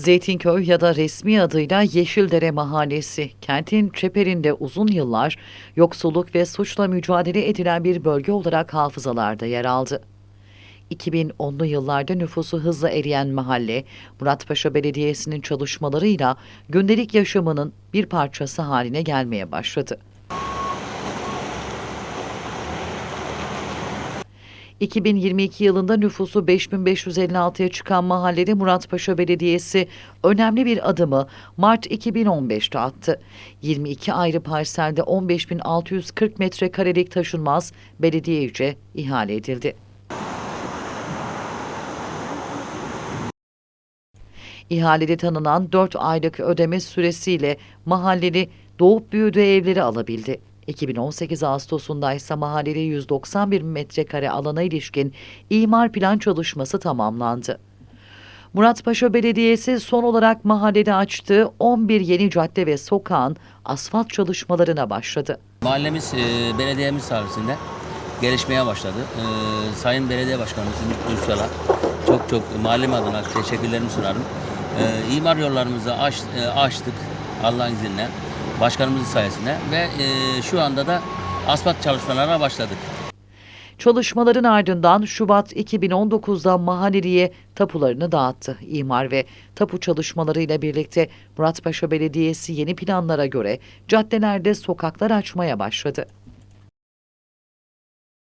Zeytinköy ya da resmi adıyla Yeşildere Mahallesi, kentin çeperinde uzun yıllar yoksulluk ve suçla mücadele edilen bir bölge olarak hafızalarda yer aldı. 2010'lu yıllarda nüfusu hızla eriyen mahalle, Muratpaşa Belediyesi'nin çalışmalarıyla gündelik yaşamının bir parçası haline gelmeye başladı. 2022 yılında nüfusu 5556'ya çıkan mahallede Muratpaşa Belediyesi önemli bir adımı Mart 2015'te attı. 22 ayrı parselde 15.640 metrekarelik taşınmaz belediyece ihale edildi. İhalede tanınan 4 aylık ödeme süresiyle mahalleli doğup büyüdüğü evleri alabildi. 2018 Ağustos'unda ise mahallede 191 metrekare alana ilişkin imar plan çalışması tamamlandı. Muratpaşa Belediyesi son olarak mahallede açtığı 11 yeni cadde ve sokağın asfalt çalışmalarına başladı. Mahallemiz e, belediyemiz sayesinde gelişmeye başladı. E, Sayın Belediye Başkanımız Ümit Uysal'a çok çok mahallem adına teşekkürlerimi sunarım. E, imar yollarımızı aç, e, açtık Allah'ın izniyle. Başkanımızın sayesinde ve e, şu anda da asfalt çalışmalarına başladık. Çalışmaların ardından Şubat 2019'da mahalleliye tapularını dağıttı. İmar ve tapu çalışmalarıyla birlikte Muratpaşa Belediyesi yeni planlara göre caddelerde sokaklar açmaya başladı.